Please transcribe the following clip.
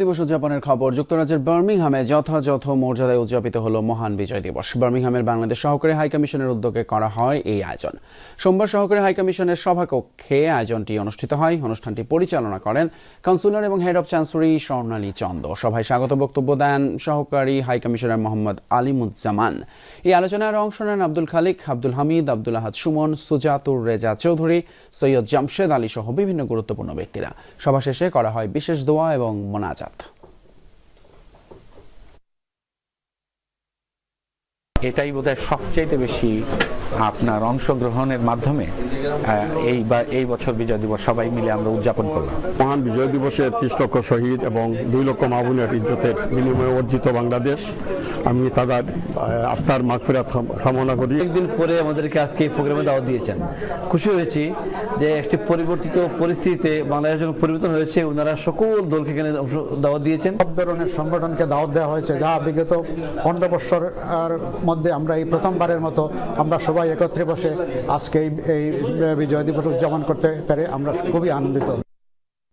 দিবস উদযাপনের খবর। যুক্তরাজ্যের বার্মিংহামে যথাযথ মর্যাদায় উদযাপিত হলো মহান বিজয় দিবস। বার্মিংহামের বাংলাদেশ সহকারী হাইকমিশনের উদ্যোগে করা হয় এই আয়োজন। সোমবার সহকারী হাইকমিশনের সভাকক্ষে আয়োজনটি অনুষ্ঠিত হয়। অনুষ্ঠানটি পরিচালনা করেন কাউন্সিলর এবং head of chancellery Swarnali Chanda. সভায় স্বাগত বক্তব্য দেন সহকারী হাইকমিশনার মোহাম্মদ আলিমুজ্জামান। এই আলোচনায় অংশ নেন আব্দুল খালিক, আব্দুল হামিদ, আব্দুল আহাদ সুমন, সুজাতুর রেজা চৌধুরী, সৈয়দ জামশেদ আলী সহ বিভিন্ন গুরুত্বপূর্ণ ব্যক্তিরা। সভা শেষে করা হয় বিশেষ দোয়া এবং মোনাজাত এটাই বোধহয় সবচাইতে বেশি আপনার অংশগ্রহণের মাধ্যমে এই বা এই বছর বিজয় দিবস সবাই মিলে আমরা উদযাপন করলাম। মহান বিজয় দিবসের ত্রিশ লক্ষ শহীদ এবং দুই লক্ষ মাহবুনের ইজ্জতের বিনিময়ে অর্জিত বাংলাদেশ। আমি তাদের আত্মার মাগফিরাত কামনা করি। একদিন পরে আমাদেরকে আজকে এই প্রোগ্রামে দাওয়াত দিয়েছেন। খুশি হয়েছি যে একটি পরিবর্তিত পরিস্থিতিতে বাংলাদেশ যখন পরিবর্তন হয়েছে ওনারা সকল দলকে এখানে দাওয়াত দিয়েছেন। সব ধরনের সংগঠনকে দাওয়াত দেওয়া হয়েছে। যা বিগত পনেরো বছর মধ্যে আমরা এই প্রথমবারের মতো আমরা সবাই একত্রে বসে আজকে এই এই বিজয় দিবস উদযাপন করতে পেরে আমরা খুবই আনন্দিত।